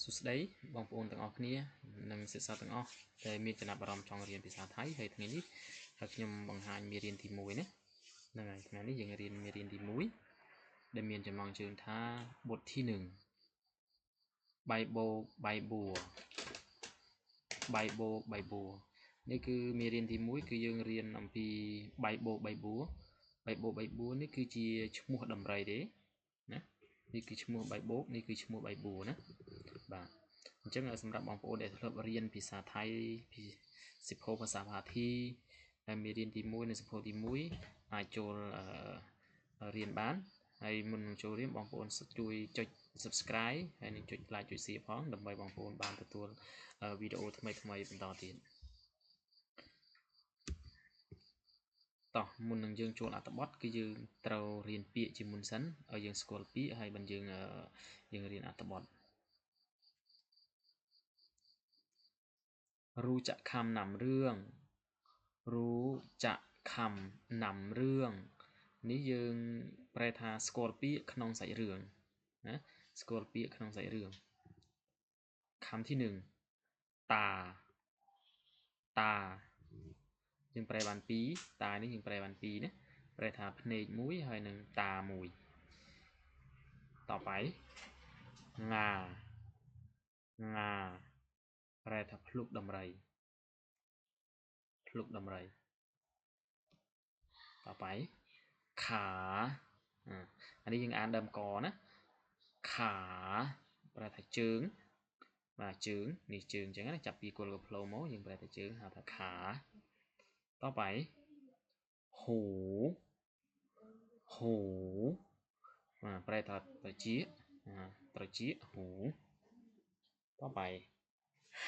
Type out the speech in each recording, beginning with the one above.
សួស្តីបងប្អូនទាំងអស់គ្នានិងសិស្សទាំងអស់ដែលមានចំណាប់អារម្មណ៍ចង់រៀនភាសាថៃហើយថ្ងៃនេះហើយខ្ញុំបង្ហាញមេរៀនទី1ណាហ្នឹងហើយថ្ងៃនេះយើងរៀនមេរៀនទី1ដែលមានចំណងជើងថាបទទី1បៃបោបៃបួបៃបោបៃបួនេះគឺមេរៀនទី1គឺយើងរៀនអំពីបៃបោបៃបួបៃបោបៃបួនេះគឺជាឈ្មោះដំរីទេនេះគឺឈ្មោះបៃបូកនេះគឺឈ្មោះបៃបួរណា បាទអញ្ចឹងសម្រាប់បងប្អូនដែលធ្លាប់រៀនភាសាថៃពីសិភោភាសាផាធីដែលមេរៀនទី1និងសិភោទី1អាចចូលរៀនបានហើយមុននឹងចូលរៀនបងប្អូនជួយចុច Subscribe ហើយនិងចុច Like ចុច Share ផងដើម្បីបងប្អូនបានទទួលវីដេអូថ្មីៗបន្តទៀតតោះមុននឹងយើងចូលអត្ថបទគឺយើងត្រូវរៀនពាក្យជាមុនសិនឲ្យយើងស្គាល់ពាក្យហើយបន្តយើងយើងរៀនអត្ថបទ រូចខំណាំរឿងរូចខំណាំរឿងនេះយើងប្រែថាស្គាល់ពាក្យក្នុងសាច់រឿងណាស្គាល់ពាក្យក្នុងសាច់រឿងខំទី1តាតាយើងប្រែបាន2តានេះយើងប្រែបាន2ណាប្រែថាភ្នែកមួយហើយនឹងតាមួយต่อไปងាងា ប្រែថាភ្លុកដំរីភ្លុកដំរីតទៅខាអានេះយើងអានដើមកណាខាប្រែថាជើងបាទជើងនេះជើងអញ្ចឹងណាចាប់ពីគល់កផ្លោមកយើងប្រែថាជើងហៅថាខាតទៅហូហូបាទប្រែថាត្រចៀកត្រចៀកហូតទៅ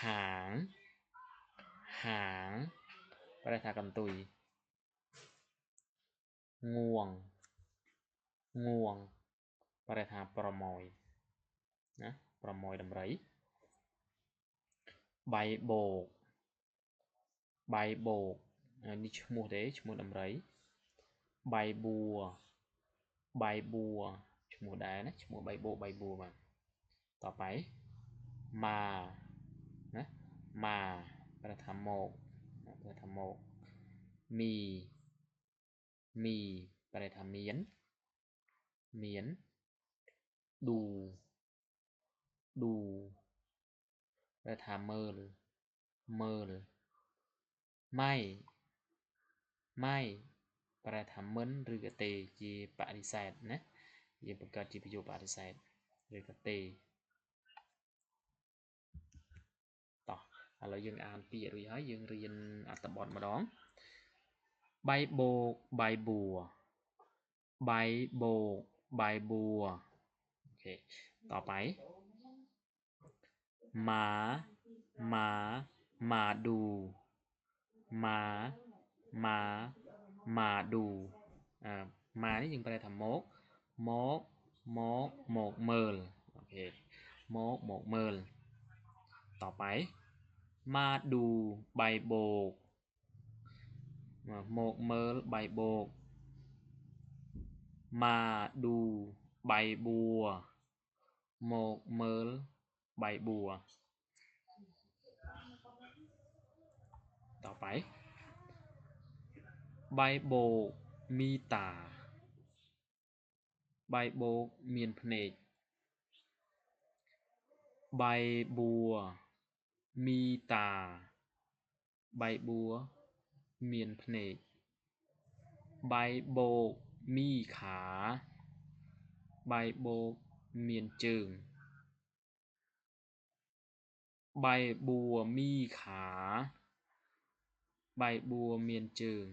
ហាងហាងប្រែថាកន្ទុយងួងងួងប្រែថាប្រម៉យណាប្រម៉យដំរីបៃបោកបៃបោកនេះឈ្មោះទេឈ្មោះដំរីបៃបួបៃបួឈ្មោះដែរណាឈ្មោះបៃបោកបៃបួបាទតទៅម៉ា ម៉ាប្រែថាមកប្រែថាមកមីមីប្រែថាមានមានឌូឌូប្រែថាមើលមើលម៉ៃម៉ៃប្រែថាមិនឬក៏ទេជាបដិសេធណាយើងបង្កើតជាប្រយោគបដិសេធឬក៏ទេ ឥឡូវយើងអានពាក្យរួចហើយយើងរៀនអត្ថបទម្ដងបៃបោកបៃបួបៃបោកបៃបួអូខេต่อไปម៉ាម៉ាម៉ាឌូម៉ាម៉ាម៉ាឌូអាម៉ានេះយើងប្រែថាមកមកមកមកមើលអូខេមកមកមើលต่อไป มาดูใบโบกโมกเมอร์ใบโบก มาดูใบบัวโมกเมอร์ใบบัว ต่อไป ใบโบกมีตา ใบโบกมีนพเนกใบบัว មីតាបែបួមានភ្នែកបែបោកមីខាបែបោកមានជើងបែបួមីខាបែបួមានជើង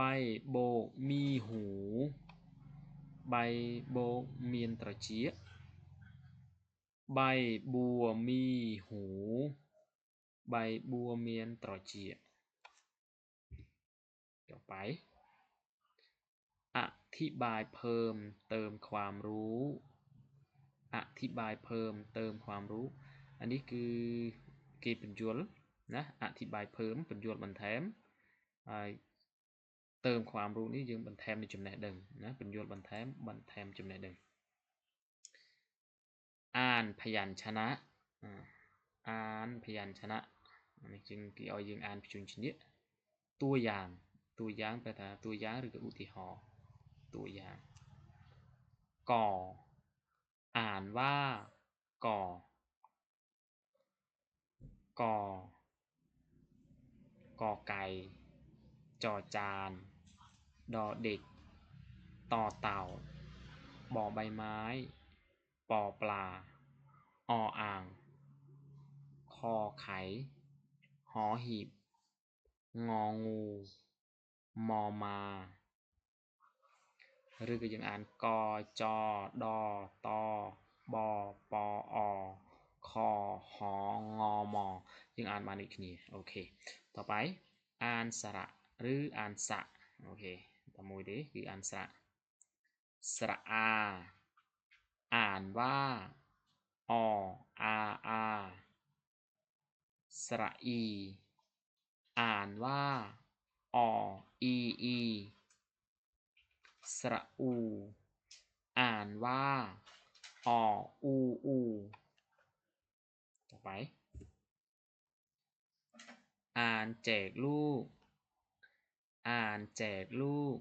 បែបោកមីหูបែបោកមានត្រចៀក ใบบัวมีหู ใบบัวเมียนตรอเจียต่อไป อธิบายเพิ่มเติมความรู้ อธิบายเพิ่มเติมความรู้ อันนี้คือเกปัญญวลนะ อธิบายเพิ่มปัญญวลบันแถมเติมความรู้นี่ยังบันแถมในจำแนกเดิมนะปัญญวลบันแถมบันแถมจำแนกเดิม อ่านพยัญชนะอ่านพยัญชนะนี่จึงกี่เอายิงอ่านพยัญชนิดตัวอย่างตัวอย่างแปลว่าตัวอย่างหรืออุทิหอตัวอย่างก่ออ่านว่าก่อก่อก่อไก่จอจานดอเด็กต่อเต่าบ่อใบไม้ ปอปลา ออ่าง คอไข หอหีบ งองู มอมา หรือก็ยังอ่านกอจอดอตอบอปออคอหองอมอยังอ่านมาอีกทีโอเค ต่อไป อ่านสระหรืออ่านสะ โอเค ต่อมวยดีคืออ่านสระ สระอา อ่านว่า ออาอาสระอี อ่านว่า ออีอีสระอู อ่านว่าออูอูต่อไป อ่านแจกลูก อ่านแจกลูก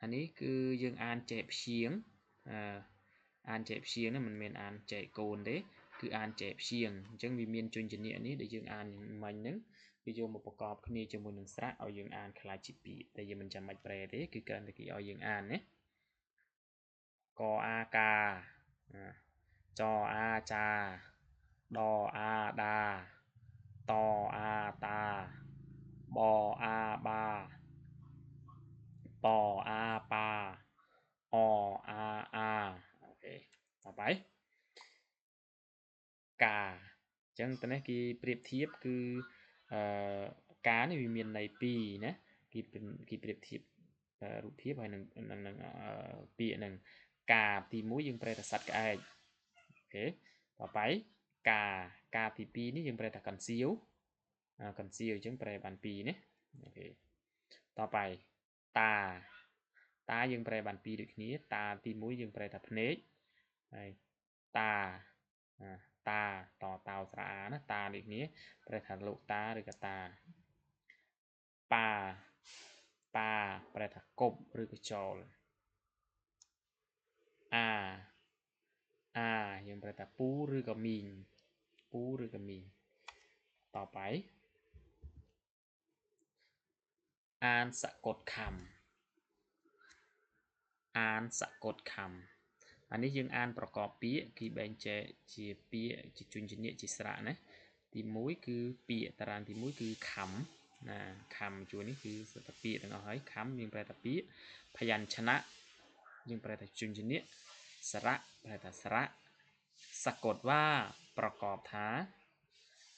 อันนี้คือยังอ่านแจกเฉียงอ่า អានចែកព្យាង្គហ្នឹងមិនមែនអានចែកកូនទេគឺអានចែកព្យាង្គអញ្ចឹងវាមានជញ្ជនៈនេះដែលយើងអានមិញហ្នឹងវាយកមកប្រកបគ្នាជាមួយនឹងស្រៈឲ្យយើងអានខ្លាចជាពាក្យតែយើងមិនចាំបាច់ប្រែទេគឺគ្រាន់តែគេឲ្យយើងអានណាកអាកាចអាចាដអាដាតអាតាបអាបាបអាបាអអាអា ต่อไปកាអញ្ចឹងតនេះគេប្រៀបធៀបគឺអឺការនេះវាមានន័យពីរណាគេគេប្រៀបធៀបរូបភាពហើយនឹងនឹងពាក្យនឹងការទី1យើងប្រែថាសត្វក្អែកអូខេต่อไปការការទី2នេះយើងប្រែថាកន្សៀវកន្សៀវអញ្ចឹងប្រែបាន2ណាអូខេต่อไปតាតាយើងប្រែបានពីរដូចគ្នាតាទី1យើងប្រែថាភ្នែក ហើយតាតាតតោស្រអាណាតានេះគ្នាព្រះថាលោកតាឬក៏តាប៉ាប៉ាព្រះថាគប់ឬក៏ចោលអាអាយើងប្រែថាពូឬក៏មីងពូឬក៏មីងតទៅអានសកតខំអានសកតខំ អានេះយើងអានប្រកបពាក្យគឺបែងចែកជាពាក្យជាជញ្ជនៈជាស្រៈណាទី1គឺពាក្យតារាងទី1គឺខំណាខំជួរនេះគឺសត្វពាក្យទាំងអស់ហើយខំយើងប្រែថាពាក្យភយញ្ឆនៈយើងប្រែថាជញ្ជនៈស្រៈប្រែថាស្រៈសកតវាប្រកបថា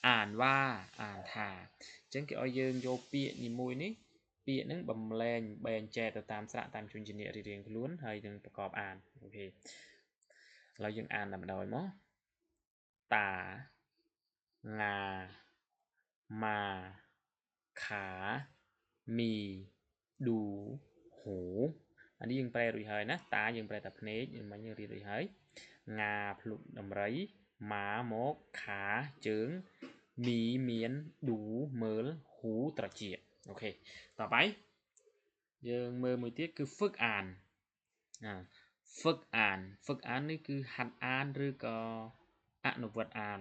អានវាអានថាអញ្ចឹងគេឲ្យយើងយកពាក្យនីមួយនេះ ពាក្យហ្នឹងបំលែងបែងចែកទៅតាមស្រៈតាមជំនញ្ញរៀងៗខ្លួនហើយនឹងប្រកបអានអូខេឥឡូវយើងអានតែម្ដងមកតាងាម៉ាខាមីឌូហូអានេះយើងប្រែរួចហើយណាតាយើងប្រែតែភ្នែកយើងមិញយើងរៀនរួចហើយងាភ្លុកដំរីម៉ាមកខាជើងមីមានឌូមើលហ៊ូត្រចៀក អូខេតទៅយើងមើលមួយទៀតគឺហ្វឹកអានណាហ្វឹកអានហ្វឹកអាននេះគឺហាត់អានឬក៏អនុវត្តអាន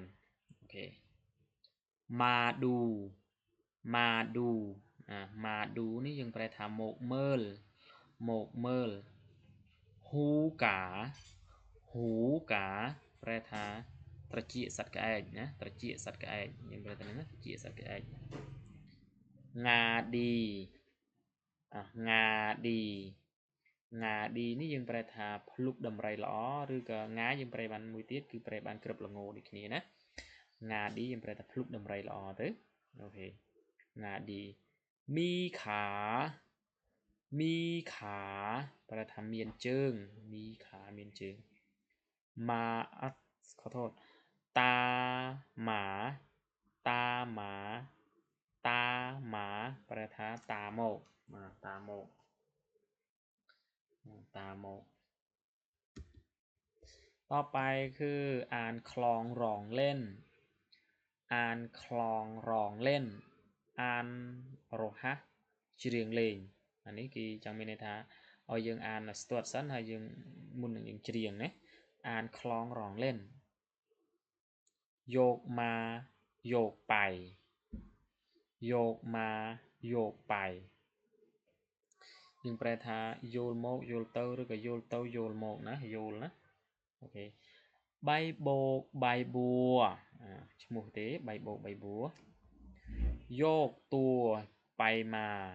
អូខេម៉ាឌូម៉ាឌូណាម៉ាឌូនេះយើងប្រែថាមកមើលមកមើលហ៊ូកាហ៊ូកាប្រែថាត្រចៀកសត្វក្អែកណាត្រចៀកសត្វក្អែកយើងប្រែថាណាត្រចៀកសត្វក្អែក ងាឌីងាឌីងាឌីនេះយើងប្រែថាភ្លុកដំរីល្អឬក៏ងាយើងប្រែបានមួយទៀតគឺប្រែបានក្រឹបល្ងដូចគ្នាណាងាឌីយើងប្រែថាភ្លុកដំរីល្អទៅអូខេងាឌីមីខាមីខាប្រែថាមានជើងមីខាមានជើងម៉ាអត់ខុសទោសតាម៉ាតាម៉ា ตาหมาประทะตาโมกมาตาโมกตาโมก ต่อไปคืออ่านคลองรองเล่น อ่านคลองรองเล่น อ่านโรฮะจีเรียงเลงอันนี้กีจังมีในท้าเอายังอ่านสตรวจสั้นหายังมุนยังจีเรียงเนี่ยอ่านคลองรองเล่น โยกมา โยกไป យកមកយកไปយើងប្រែថាយល់មកយល់ទៅឬក៏យល់ទៅយល់មកណាយល់ណាអូខេបៃបោកបៃបួឈ្មោះទេបៃបោកបៃបួយកតួបៃមក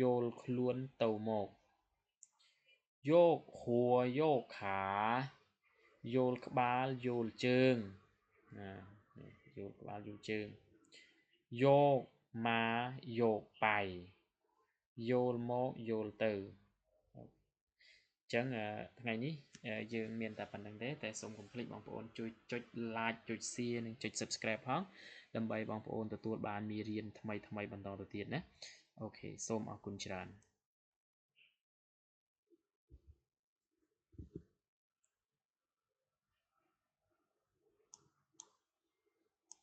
យល់ខ្លួនទៅមកយកហួរយកខាយល់ក្បាលយល់ជើងណាយល់ក្បាលយល់ជើង យកមកយកបៃយល់មកយល់ទៅចឹងថ្ងៃនេះយើងមានតែប៉ុណ្្នឹងទេតែសូមកុំភ្លេចបងប្អូនជួយចុច like ចុច share និងចុច subscribe ផងដើម្បីបងប្អូនទទួលបានមេរៀនថ្មីថ្មីបន្តទៅទៀតណាអូខេសូមអរគុណច្រើន